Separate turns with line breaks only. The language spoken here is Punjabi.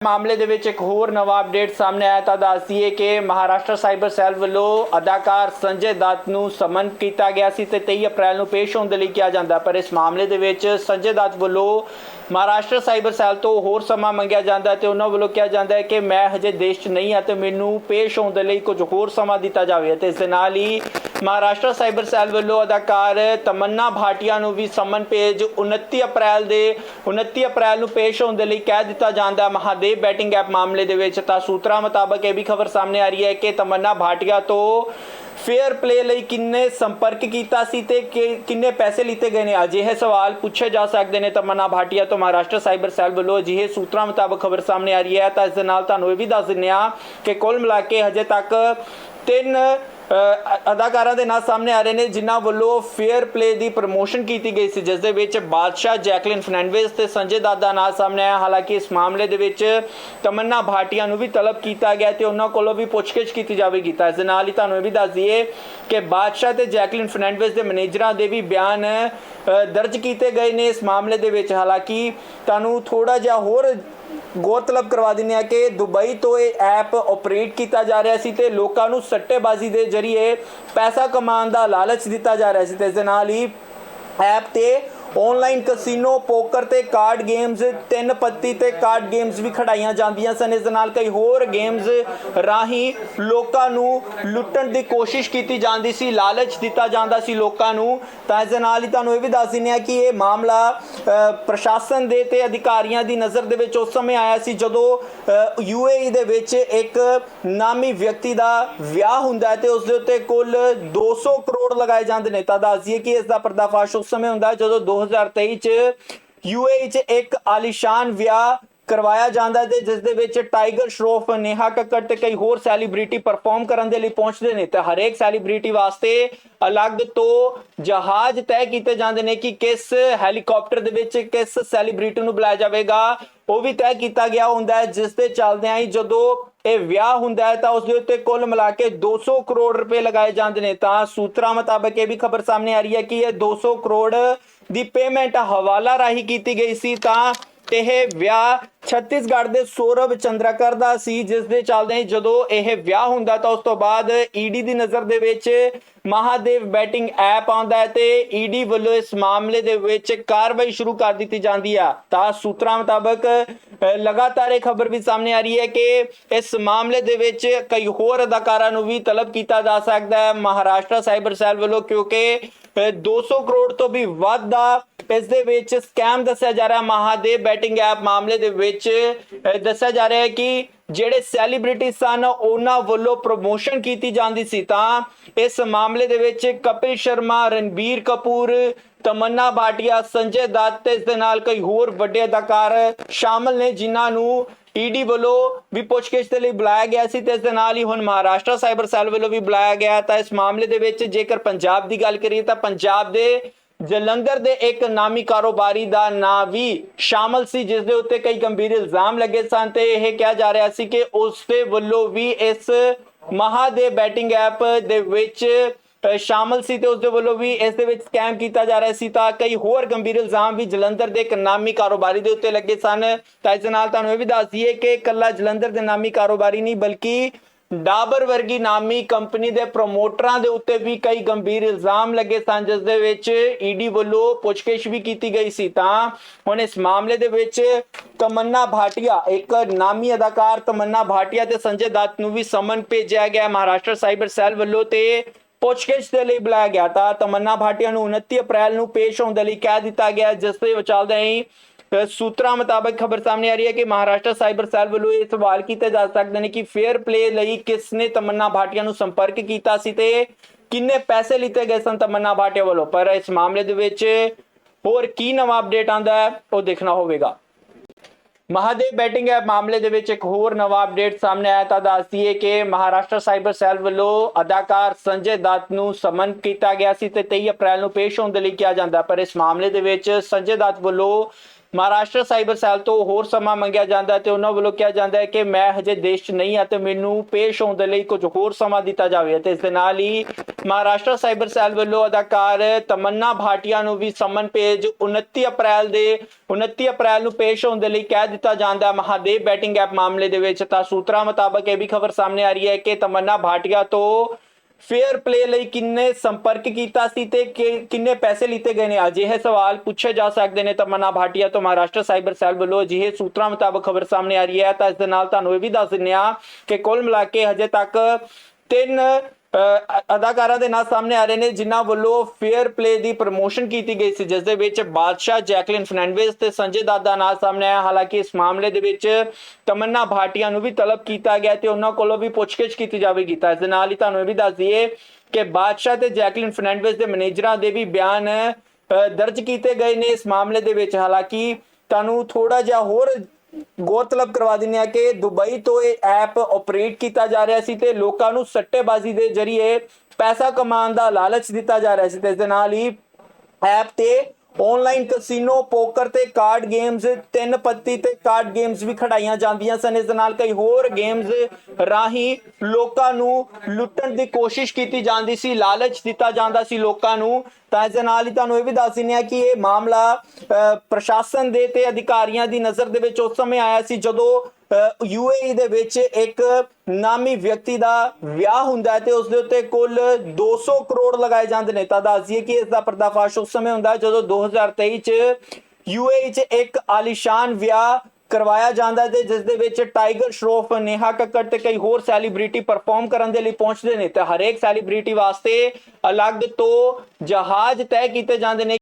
ਮਾਮਲੇ ਦੇ ਵਿੱਚ ਇੱਕ ਹੋਰ ਨਵਾਂ ਅਪਡੇਟ ਸਾਹਮਣੇ ਆਇਆ ਤਾਂ ਦੱਸਦੀਏ ਕਿ ਮਹਾਰਾਸ਼ਟਰ ਸਾਈਬਰ ਸੈੱਲ ਵੱਲੋਂ ਅਦਾਕਾਰ ਸੰਜੇ ਦੱਤ ਨੂੰ ਸਮਨ ਕੀਤਾ ਗਿਆ ਸੀ ਤੇ 23 ਅਪ੍ਰੈਲ ਨੂੰ ਪੇਸ਼ ਹੋਣ ਦੇ ਲਈ ਕਿਹਾ ਜਾਂਦਾ ਪਰ ਇਸ ਮਾਮਲੇ ਦੇ ਵਿੱਚ ਸੰਜੇ ਦੱਤ ਵੱਲੋਂ ਮਹਾਰਾਸ਼ਟਰ ਸਾਈਬਰ ਸੈੱਲ ਤੋਂ ਹੋਰ ਸਮਾਂ ਮੰਗਿਆ ਜਾਂਦਾ ਹੈ ਤੇ ਉਹਨਾਂ ਵੱਲੋਂ ਕਿਹਾ ਜਾਂਦਾ ਹੈ ਕਿ ਮੈਂ ਹਜੇ ਦੇਸ਼ 'ਚ ਨਹੀਂ ਹਾਂ ਤੇ ਮੈਨੂੰ ਪੇਸ਼ ਹੋਣ ਦੇ ਲਈ ਕੁਝ ਹੋਰ ਸਮਾਂ ਦਿੱਤਾ ਜਾਵੇ ਤੇ ਇਸ ਦੇ ਨਾਲ ਹੀ ਮਹਾਰਾਸ਼ਟਰ ਸਾਈਬਰ ਸੈੱਲ ਵੱਲੋਂ ਅਦਾਕਾਰ ਤਮੰਨਾ ਭਾਟੀਆ ਨੂੰ ਵੀ ਸਮਨ ਪੇਜ 29 ਅਪ੍ਰੈਲ ਦੇ 29 ਅਪ੍ਰੈਲ ਨੂੰ ਪੇਸ਼ ਹੋਣ ਦੇ ਲਈ ਕਹਿ ਦਿੱਤਾ ਜਾਂਦਾ ਹੈ। ਮਹਾਦੇਵ ਬੈਟਿੰਗ ਐਪ ਮਾਮਲੇ ਦੇ ਵਿੱਚ ਤਾਂ ਸੂਤਰਾਂ ਮੁਤਾਬਕ ਇਹ ਵੀ ਖਬਰ ਸਾਹਮਣੇ ਆ ਰਹੀ ਹੈ ਕਿ ਤਮੰਨਾ ਭਾਟੀਆ ਤੋਂ ਫੇਅਰ ਪਲੇ ਲਈ ਕਿੰਨੇ ਸੰਪਰਕ ਕੀਤਾ ਸੀ ਤੇ ਕਿ- ਕਿੰਨੇ ਪੈਸੇ ਲਿੱਤੇ ਗਏ ਨੇ? ਅਜਿਹੇ ਸਵਾਲ ਪੁੱਛੇ ਜਾ ਸਕਦੇ ਨੇ ਤਮੰਨਾ ਭਾਟੀਆ ਤੋਂ ਮਹਾਰਾਸ਼ਟਰ ਸਾਈਬਰ ਸੈੱਲ ਵੱਲੋਂ ਅਜਿਹੇ ਸੂਤਰਾਂ ਮੁਤਾਬਕ ਖਬਰ ਸਾਹਮਣੇ ਆ ਰਹੀ ਹੈ। ਤਾਂ ਇਸ ਦੇ ਨਾਲ ਤੁਹਾਨੂੰ ਇਹ ਵੀ ਦੱਸ ਦਿੰਨੇ ਆ ਕਿ ਕੁੱਲ ਮਿਲਾ ਕੇ ਹਜੇ ਤੱਕ ਤਿੰਨ ਅਦਾਕਾਰਾਂ ਦੇ ਨਾਂ ਸਾਹਮਣੇ ਆ ਰਹੇ ਨੇ, ਜਿਨ੍ਹਾਂ ਵੱਲੋਂ ਫੇਅਰ ਪਲੇ ਦੀ ਪ੍ਰਮੋਸ਼ਨ ਕੀਤੀ ਗਈ ਸੀ, ਜਿਸ ਦੇ ਵਿੱਚ ਬਾਦਸ਼ਾਹ ਜੈਕਲਿਨ ਫਰਨੈਂਡੇਜ਼ ਤੇ ਸੰਜੇ ਦੱਤ ਦਾ ਨਾਂ ਸਾਹਮਣੇ ਆਇਆ। ਹਾਲਾਂਕਿ ਇਸ ਮਾਮਲੇ ਦੇ ਵਿੱਚ ਤਮੰਨਾ ਭਾਟੀਆ ਨੂੰ ਵੀ ਤਲਬ ਕੀਤਾ ਗਿਆ ਤੇ ਉਹਨਾਂ ਕੋਲੋਂ ਵੀ ਪੁੱਛਗਿੱਛ ਕੀਤੀ ਜਾਵੇਗੀ। ਤਾਂ ਇਸ ਦੇ ਨਾਲ ਹੀ ਤੁਹਾਨੂੰ ਇਹ ਵੀ ਦੱਸ ਦਈਏ ਕਿ ਬਾਦਸ਼ਾਹ ਤੇ ਜੈਕਲਿਨ ਫਰਨੈਂਡੇਜ਼ ਦੇ ਮੈਨੇਜਰਾਂ ਦੇ ਵੀ ਬਿਆਨ ਦਰਜ ਕੀਤੇ ਗਏ ਨੇ ਇਸ ਮਾਮਲੇ ਦੇ ਵਿੱਚ। ਹਾਲਾਂਕਿ ਤੁਹਾਨੂੰ ਥੋੜਾ ਜਿਹਾ ਹੋਰ ਗੌਰਤਲਬ ਕਰਵਾ ਦਿੰਦੇ ਆ ਕਿ ਦੁਬਈ ਤੋਂ ਇਹ ਐਪ ਆਪਰੇਟ ਕੀਤਾ ਜਾ ਰਿਹਾ ਸੀ ਤੇ ਲੋਕਾਂ ਨੂੰ ਸੱਟੇਬਾਜ਼ੀ ਦੇ ਜ਼ਰੀਏ ਪੈਸਾ ਕਮਾਉਣ ਦਾ ਲਾਲਚ ਦਿੱਤਾ ਜਾ ਰਿਹਾ ਸੀ ਤੇ ਇਸ ਦੇ ਨਾਲ ਹੀ ਐਪ ਤੇ ਆਨਲਾਈਨ ਕਸੀਨੋ ਪੋਕਰ ਤੇ ਕਾਰਡ ਗੇਮਸ ਤਿੰਨ ਪੱਤੀ ਤੇ ਕਾਰਡ ਗੇਮਸ ਵੀ ਖੜਾਈਆਂ ਜਾਂਦੀਆਂ ਸਨ। ਇਸ ਨਾਲ ਕਈ ਹੋਰ ਗੇਮਸ ਰਾਹੀਂ ਲੋਕਾਂ ਨੂੰ ਲੁੱਟਣ ਦੀ ਕੋਸ਼ਿਸ਼ ਕੀਤੀ ਜਾਂਦੀ ਸੀ, ਲਾਲਚ ਦਿੱਤਾ ਜਾਂਦਾ ਸੀ ਲੋਕਾਂ ਨੂੰ। ਤਾਂ ਇਸ ਦੇ ਨਾਲ ਹੀ ਤੁਹਾਨੂੰ ਇਹ ਵੀ ਦੱਸ ਦਿੰਦੇ ਆ ਕਿ ਇਹ ਮਾਮਲਾ ਪ੍ਰਸ਼ਾਸਨ ਦੇ ਤੇ ਅਧਿਕਾਰੀਆਂ ਦੀ ਨਜ਼ਰ ਦੇ ਵਿੱਚ ਉਸ ਸਮੇਂ ਆਇਆ ਸੀ, ਜਦੋਂ ਯੂਏਈ ਦੇ ਵਿੱਚ ਇੱਕ ਨਾਮੀ ਵਿਅਕਤੀ ਦਾ ਵਿਆਹ ਹੁੰਦਾ ਹੈ ਤੇ ਉਸ ਦੇ ਉੱਤੇ ਕੁੱਲ 200 ਕਰੋੜ ਲਗਾਏ ਜਾਂਦੇ ਨੇ। ਤਾਂ ਦੱਸ ਦਈਏ ਕਿ ਇਸ ਦਾ ਪਰਦਾਫਾਸ਼ ਉਸ ਸਮੇਂ ਹੁੰਦਾ ਹੈ, ਜਦੋਂ 2023 ਚ ਯੂਏਈ ਚ ਇੱਕ ਆਲੀਸ਼ਾਨ ਵਿਆਹ ਕਰਵਾਇਆ ਜਾਂਦਾ ਹੈ ਤੇ ਜਿਸ ਦੇ ਵਿੱਚ ਟਾਈਗਰ ਸ਼ਰੋਫ, ਨੇਹਾ ਕੱਕੜ ਤੇ ਕਈ ਹੋਰ ਸੈਲੀਬ੍ਰਿਟੀ ਪਰਫਾਰਮ ਕਰਨ ਦੇ ਲਈ ਪਹੁੰਚਦੇ ਨੇ। ਤੇ ਹਰੇਕ ਸੈਲੀਬ੍ਰਿਟੀ ਵਾਸਤੇ ਅਲੱਗ ਤੋਂ ਜਹਾਜ਼ ਤੈਅ ਕੀਤੇ ਜਾਂਦੇ ਨੇ ਕਿ ਕਿਸ ਹੈਲੀਕਾਪਟਰ ਦੇ ਵਿੱਚ ਕਿਸ ਸੈਲੀਬ੍ਰਿਟੀ ਨੂੰ ਬੁਲਾਇਆ ਜਾਵੇਗਾ। ਉਹ ਵੀ ਤੈਅ ਕੀਤਾ ਗਿਆ ਹੁੰਦਾ ਹੈ, ਜਿਸ ਦੇ ਚੱਲਦਿਆਂ ਹੀ ਜਦੋਂ ਇਹ ਵਿਆਹ ਹੁੰਦਾ ਹੈ ਤਾਂ ਉਸ ਦੇ ਉੱਤੇ ਕੁੱਲ ਮਿਲਾ ਕੇ 200 ਕਰੋੜ ਰੁਪਏ ਲਗਾਏ ਜਾਂਦੇ ਨੇ। ਤਾਂ ਸੂਤਰਾਂ ਮੁਤਾਬਕ ਇਹ ਵੀ ਖਬਰ ਸਾਹਮਣੇ ਆ ਰਹੀ ਹੈ ਕਿ ਇਹ 200 ਕਰੋੜ ਦੀ ਪੇਮੈਂਟ ਹਵਾਲਾ ਰਾਹੀਂ ਕੀਤੀ ਗਈ ਸੀ। ਤਾਂ ਇਹ ਵਿਆਹ ਛੱਤੀਸਗੜ੍ਹ ਦੇ ਸੌਰਵ ਚੰਦਰਕਰ ਦਾ ਸੀ ਜਿਸ ਦੇ ਚੱਲਦੇ ਜਦੋਂ ਇਹ ਵਿਆਹ ਹੁੰਦਾ ਤਾਂ ਉਸ ਤੋਂ ਬਾਅਦ ਈਡੀ ਦੀ ਨਜ਼ਰ ਦੇ ਵਿੱਚ ਮਹਾਦੇਵ ਬੈਟਿੰਗ ਐਪ ਆਉਂਦਾ ਹੈ ਤੇ ਈਡੀ ਵੱਲੋਂ ਇਸ ਮਾਮਲੇ ਦੇ ਵਿੱਚ ਕਾਰਵਾਈ ਸ਼ੁਰੂ ਕਰ ਦਿੱਤੀ ਜਾਂਦੀ ਆ। ਤਾਂ ਸੂਤਰਾਂ ਮੁਤਾਬਕ ਲਗਾਤਾਰ ਇਹ ਖਬਰ ਵੀ ਸਾਹਮਣੇ ਆ ਰਹੀ ਹੈ ਕਿ ਇਸ ਮਾਮਲੇ ਦੇ ਵਿੱਚ ਕਈ ਹੋਰ ਅਦਾਕਾਰਾਂ ਨੂੰ ਵੀ ਤਲਬ ਕੀਤਾ ਜਾ ਸਕਦਾ ਹੈ। ਮਹਾਰਾਸ਼ਟਰ ਸਾਈਬਰ ਸੈੱਲ ਵੱਲੋਂ ਕਿਉਂਕਿ ਅ, 200 ਕਰੋੜ ਤੋਂ ਵੀ ਵੱਧ ਦਾ ਇਸ ਦੇ ਵਿੱਚ ਸਕੈਮ ਦੱਸਿਆ ਜਾ ਰਿਹਾ, ਮਹਾਦੇਵ ਬੈਟਿੰਗ ਐਪ ਮਾਮਲੇ ਦੇ ਵਿੱਚ ਦੱਸਿਆ ਜਾ ਰਿਹਾ ਹੈ ਕਿ ਜਿਹੜੇ ਸੈਲੀਬ੍ਰਿਟੀ ਸਨ, ਉਹਨਾਂ ਵੱਲੋਂ ਪ੍ਰੋਮੋਸ਼ਨ ਕੀਤੀ ਜਾਂਦੀ ਸੀ। ਤਾਂ ਇਸ ਮਾਮਲੇ ਦੇ ਵਿੱਚ ਕਪਿਲ ਸ਼ਰਮਾ, ਰਣਬੀਰ ਕਪੂਰ, ਤਮੰਨਾ ਭਾਟੀਆ, ਸੰਜੇ ਦੱਤ ਤੇ ਇਸ ਦੇ ਨਾਲ ਕਈ ਹੋਰ ਵੱਡੇ ਅਦਾਕਾਰ ਸ਼ਾਮਲ ਨੇ, ਜਿਨ੍ਹਾਂ ਨੂੰ ਈਡੀ ਵੱਲੋਂ ਵੀ ਪੁੱਛਗਿੱਛ ਦੇ ਲਈ ਬੁਲਾਇਆ ਗਿਆ ਸੀ ਤੇ ਇਸ ਦੇ ਨਾਲ ਹੀ ਹੁਣ ਮਹਾਰਾਸ਼ਟਰ ਸਾਈਬਰ ਸੈੱਲ ਵੱਲੋਂ ਵੀ ਬੁਲਾਇਆ ਗਿਆ ਤਾਂ ਇਸ ਮਾਮਲੇ ਦੇ ਵਿੱਚ ਜੇਕਰ ਪੰਜਾਬ ਦੀ ਗੱਲ ਕਰੀਏ ਤਾਂ ਪੰਜਾਬ ਦੇ ਜਲੰਧਰ ਦੇ ਇੱਕ ਨਾਮੀ ਕਾਰੋਬਾਰੀ ਦਾ ਨਾਂ ਵੀ ਸ਼ਾਮਲ ਸੀ ਜਿਸ ਦੇ ਉੱਤੇ ਕਈ ਗੰਭੀਰ ਇਲਜ਼ਾਮ ਲੱਗੇ ਸਨ ਤੇ ਇਹ ਕਿਹਾ ਜਾ ਰਿਹਾ ਸੀ ਕਿ ਉਸ ਦੇ ਵੱਲੋਂ ਵੀ ਇਸ ਮਹਾਦੇਵ ਬੈਟਿੰਗ ਐਪ ਦੇ ਵਿੱਚ ਅ, ਸ਼ਾਮਲ ਸੀ ਤੇ ਉਸ ਦੇ ਵੱਲੋਂ ਵੀ ਇਸ ਦੇ ਵਿੱਚ ਸਕੈਮ ਕੀਤਾ ਜਾ ਰਿਹਾ ਸੀ ਤਾਂ ਕਈ ਹੋਰ ਗੰਭੀਰ ਇਲਜ਼ਾਮ ਵੀ ਜਲੰਧਰ ਦੇ ਇੱਕ ਨਾਮੀ ਕਾਰੋਬਾਰੀ ਦੇ ਉੱਤੇ ਲੱਗੇ ਸਨ। ਤਾਂ ਇਸ ਨਾਲ ਤੁਹਾਨੂੰ ਇਹ ਵੀ ਦੱਸ ਦਈਏ ਕਿ ਇਕੱਲਾ ਜਲੰਧਰ ਦੇ ਨਾਮੀ ਕਾਰੋਬਾਰੀ ਨਹੀਂ ਬਲਕਿ ਡਾਬਰ ਵਰਗੀ ਨਾਮੀ ਕੰਪਨੀ ਦੇ ਪ੍ਰਮੋਟਰਾਂ ਦੇ ਉੱਤੇ ਵੀ ਕਈ ਗੰਭੀਰ ਇਲਜ਼ਾਮ ਲੱਗੇ ਸਨ, ਜਿਸ ਦੇ ਵਿੱਚ ਈਡੀ ਵੱਲੋਂ ਪੁੱਛਗਿੱਛ ਵੀ ਕੀਤੀ ਗਈ ਸੀ। ਤਾਂ ਹੁਣ ਇਸ ਮਾਮਲੇ ਦੇ ਵਿੱਚ ਤਮੰਨਾ ਭਾਟੀਆ, ਇੱਕ ਨਾਮੀ ਅਦਾਕਾਰ ਤਮੰਨਾ ਭਾਟੀਆ ਤੇ ਸੰਜੇ ਦੱਤ ਨੂੰ ਵੀ ਸਮਨ ਭੇਜਿਆ ਗਿਆ। ਮਹਾਰਾਸ਼ਟਰ ਸਾਈਬਰ ਸੈੱਲ ਵੱਲੋਂ ਤੇ ਪੁੱਛਗਿੱਛ ਦੇ ਲਈ ਬੁਲਾਇਆ ਗਿਆ। ਤਾਂ ਤਮੰਨਾ ਭਾਟੀਆ ਨੂੰ 29 ਅਪ੍ਰੈਲ ਨੂੰ ਪੇਸ਼ ਹੋਣ ਦੇ ਲਈ ਕਹਿ ਦਿੱਤਾ ਗਿਆ, ਜਿਸ ਦੇ ਚੱਲਦੇ ਹੀ ਸੂਤਰਾਂ ਮੁਤਾਬਕ ਖਬਰ ਸਾਹਮਣੇ ਆ ਰਹੀ ਹੈ ਕਿ ਮਹਾਰਾਸ਼ਟਰ ਸਾਈਬਰ ਸੈੱਲ ਵੱਲੋਂ ਇਹ ਸਵਾਲ ਕੀਤੇ ਜਾ ਸਕਦੇ ਨੇ ਕਿ ਫੇਅਰ ਪਲੇ ਲਈ ਕਿਸ ਨੇ ਤਮੰਨਾ ਭਾਟੀਆ ਨੂੰ ਸੰਪਰਕ ਕੀਤਾ ਸੀ ਤੇ ਕਿੰਨੇ ਪੈਸੇ ਲਿੱਤੇ ਗਏ ਸਨ ਤਮੰਨਾ ਭਾਟੀਆ ਵੱਲੋਂ? ਪਰ ਇਸ ਮਾਮਲੇ ਦੇ ਵਿੱਚ ਹੋਰ ਕੀ ਨਵਾਂ ਅਪਡੇਟ ਆਂਦਾ ਹੈ, ਉਹ ਦੇਖਣਾ ਹੋਵੇਗਾ। ਮਹਾਦੇਵ ਬੈਟਿੰਗ ਐਪ ਮਾਮਲੇ ਦੇ ਵਿੱਚ ਇੱਕ ਹੋਰ ਨਵਾਂ ਅਪਡੇਟ ਸਾਹਮਣੇ ਆਇਆ, ਤਾਂ ਦੱਸ ਦਈਏ ਕਿ ਮਹਾਰਾਸ਼ਟਰ ਸਾਈਬਰ ਸੈੱਲ ਵੱਲੋਂ ਅਦਾਕਾਰ ਸੰਜੇ ਦੱਤ ਨੂੰ ਸਮਨ ਕੀਤਾ ਗਿਆ ਸੀ ਤੇ 23 ਅਪ੍ਰੈਲ ਨੂੰ ਪੇਸ਼ ਹੋਣ ਦੇ ਲਈ ਕਿਹਾ ਜਾਂਦਾ ਪਰ ਇਸ ਮਾਮਲੇ ਦੇ ਵਿੱਚ ਸੰਜੇ ਦੱਤ ਵੱਲੋਂ ਮਹਾਰਾਸ਼ਟਰ ਸਾਈਬਰ ਸੈੱਲ ਤੋਂ ਹੋਰ ਸਮਾਂ ਮੰਗਿਆ ਜਾਂਦਾ ਹੈ ਤੇ ਉਹਨਾਂ ਵੱਲੋਂ ਕਿਹਾ ਜਾਂਦਾ ਹੈ ਕਿ ਮੈਂ ਹਜੇ ਦੇਸ਼ 'ਚ ਨਹੀਂ ਹਾਂ ਤੇ ਮੈਨੂੰ ਪੇਸ਼ ਹੋਣ ਦੇ ਲਈ ਕੁਝ ਹੋਰ ਸਮਾਂ ਦਿੱਤਾ ਜਾਵੇ ਤੇ ਇਸ ਦੇ ਨਾਲ ਹੀ ਮਹਾਰਾਸ਼ਟਰ ਸਾਈਬਰ ਸੈੱਲ ਵੱਲੋਂ ਅਦਾਕਾਰ ਤਮੰਨਾ ਭਾਟੀਆ ਨੂੰ ਵੀ ਸਮਨ ਪੇਜ 29 ਅਪ੍ਰੈਲ ਦੇ 29 ਅਪ੍ਰੈਲ ਨੂੰ ਪੇਸ਼ ਹੋਣ ਦੇ ਲਈ ਕਹਿ ਦਿੱਤਾ ਜਾਂਦਾ ਹੈ। ਮਹਾਦੇਵ ਬੈਟਿੰਗ ਐਪ ਮਾਮਲੇ ਦੇ ਵਿੱਚ ਤਾਂ ਸੂਤਰਾਂ ਮੁਤਾਬਕ ਇਹ ਵੀ ਖਬਰ ਸਾਹਮਣੇ ਆ ਰਹੀ ਹੈ ਕਿ ਤਮੰਨਾ ਭਾਟੀਆ ਤੋਂ ਫੇਅਰ ਪਲੇ ਲਈ ਕਿੰਨੇ ਸੰਪਰਕ ਕੀਤਾ ਸੀ ਤੇ ਕਿੰਨੇ ਪੈਸੇ ਲਿੱਤੇ ਗਏ ਨੇ? ਅਜਿਹੇ ਸਵਾਲ ਪੁੱਛੇ ਜਾ ਸਕਦੇ ਨੇ ਤਮੰਨਾ ਭਾਟੀਆ ਤੋਂ ਮਹਾਰਾਸ਼ਟਰ ਸਾਈਬਰ ਸੈੱਲ ਵੱਲੋਂ ਅਜਿਹੇ ਸੂਤਰਾਂ ਮੁਤਾਬਕ ਖਬਰ ਸਾਹਮਣੇ ਆ ਰਹੀ ਹੈ। ਤਾਂ ਇਸ ਦੇ ਨਾਲ ਤੁਹਾਨੂੰ ਇਹ ਵੀ ਦੱਸ ਦਿੰਦੇ ਆ ਕਿ ਕੁੱਲ ਮਿਲਾ ਕੇ ਹਜੇ ਤੱਕ ਤਿੰਨ ਅਦਾਕਾਰਾਂ ਦੇ ਨਾਂ ਸਾਹਮਣੇ ਆ ਰਹੇ ਨੇ ਜਿਨ੍ਹਾਂ ਵੱਲੋਂ ਫੇਅਰ ਪਲੇ ਦੀ ਪ੍ਰਮੋਸ਼ਨ ਕੀਤੀ ਗਈ ਸੀ ਜਿਸ ਦੇ ਵਿੱਚ ਬਾਦਸ਼ਾਹ ਜੈਕਲਿਨ ਫਰਨੈਂਡੇਜ਼ ਤੇ ਸੰਜੇ ਦੱਤ ਦਾ ਨਾਂ ਸਾਹਮਣੇ ਆਇਆ। ਹਾਲਾਂਕਿ ਇਸ ਮਾਮਲੇ ਦੇ ਵਿੱਚ ਤਮੰਨਾ ਭਾਟੀਆ ਨੂੰ ਵੀ ਤਲਬ ਕੀਤਾ ਗਿਆ ਤੇ ਉਹਨਾਂ ਕੋਲੋਂ ਵੀ ਪੁੱਛਗਿੱਛ ਕੀਤੀ ਜਾਵੇਗੀ। ਤਾਂ ਇਸ ਦੇ ਨਾਲ ਹੀ ਤੁਹਾਨੂੰ ਇਹ ਵੀ ਦੱਸ ਦਈਏ ਕਿ ਬਾਦਸ਼ਾਹ ਤੇ ਜੈਕਲਿਨ ਫਰਨੈਂਡੇਜ਼ ਦੇ ਮੈਨੇਜਰਾਂ ਦੇ ਵੀ ਬਿਆਨ ਅ, ਦਰਜ ਕੀਤੇ ਗਏ ਨੇ ਇਸ ਮਾਮਲੇ ਦੇ ਵਿੱਚ। ਹਾਲਾਂਕਿ ਤੁਹਾਨੂੰ ਥੋੜਾ ਜਿਹਾ ਹੋਰ ਗੌਰਤਲਬ ਕਰਵਾ ਦਿੰਦੇ ਆ ਕਿ ਦੁਬਈ ਤੋਂ ਇਹ ਐਪ ਆਪਰੇਟ ਕੀਤਾ ਜਾ ਰਿਹਾ ਸੀ ਤੇ ਲੋਕਾਂ ਨੂੰ ਸੱਟੇਬਾਜ਼ੀ ਦੇ ਜ਼ਰੀਏ ਪੈਸਾ ਕਮਾਉਣ ਦਾ ਲਾਲਚ ਦਿੱਤਾ ਜਾ ਰਿਹਾ ਸੀ ਤੇ ਇਸ ਦੇ ਨਾਲ ਹੀ ਐਪ ਤੇ ਆਨਲਾਈਨ ਕਸੀਨੋ ਪੋਕਰ ਤੇ ਕਾਰਡ ਗੇਮਸ ਤਿੰਨ ਪੱਤੀ ਤੇ ਕਾਰਡ ਗੇਮਸ ਵੀ ਖੜਾਈਆਂ ਜਾਂਦੀਆਂ ਸਨ। ਇਸ ਦੇ ਨਾਲ ਕਈ ਹੋਰ ਗੇਮਸ ਰਾਹੀਂ ਲੋਕਾਂ ਨੂੰ ਲੁੱਟਣ ਦੀ ਕੋਸ਼ਿਸ਼ ਕੀਤੀ ਜਾਂਦੀ ਸੀ, ਲਾਲਚ ਦਿੱਤਾ ਜਾਂਦਾ ਸੀ ਲੋਕਾਂ ਨੂੰ। ਤਾਂ ਇਸ ਦੇ ਨਾਲ ਹੀ ਤੁਹਾਨੂੰ ਇਹ ਵੀ ਦੱਸ ਦਿੰਦੇ ਆ ਕਿ ਇਹ ਮਾਮਲਾ ਪ੍ਰਸ਼ਾਸਨ ਦੇ ਤੇ ਅਧਿਕਾਰੀਆਂ ਦੀ ਨਜ਼ਰ ਦੇ ਵਿੱਚ ਉਸ ਸਮੇਂ ਆਇਆ ਸੀ, ਜਦੋਂ ਯੂਏਈ ਦੇ ਵਿੱਚ ਇੱਕ ਨਾਮੀ ਵਿਅਕਤੀ ਦਾ ਵਿਆਹ ਹੁੰਦਾ ਹੈ ਤੇ ਉਸ ਦੇ ਉੱਤੇ ਕੁੱਲ 200 ਕਰੋੜ ਲਗਾਏ ਜਾਂਦੇ ਨੇ। ਤਾਂ ਦੱਸ ਦਈਏ ਕਿ ਇਸ ਦਾ ਪਰਦਾਫਾਸ਼ ਉਸ ਸਮੇਂ ਹੁੰਦਾ ਹੈ ਜਦੋਂ 2023 ਚ ਯੂਏਈ ਚ ਇੱਕ ਆਲੀਸ਼ਾਨ ਵਿਆਹ ਕਰਵਾਇਆ ਜਾਂਦਾ ਤੇ ਜਿਸ ਦੇ ਵਿੱਚ ਟਾਈਗਰ ਸ਼ਰੋਫ, ਨੇਹਾ ਕੱਕੜ ਤੇ ਕਈ ਹੋਰ ਸੈਲੀਬ੍ਰਿਟੀ ਪਰਫਾਰਮ ਕਰਨ ਦੇ ਲਈ ਪਹੁੰਚਦੇ ਨੇ। ਤੇ ਹਰੇਕ ਸੈਲੀਬ੍ਰਿਟੀ ਵਾਸਤੇ ਅਲੱਗ ਤੋਂ ਜਹਾਜ਼ ਤੈਅ ਕੀਤੇ ਜਾਂਦੇ ਨੇ।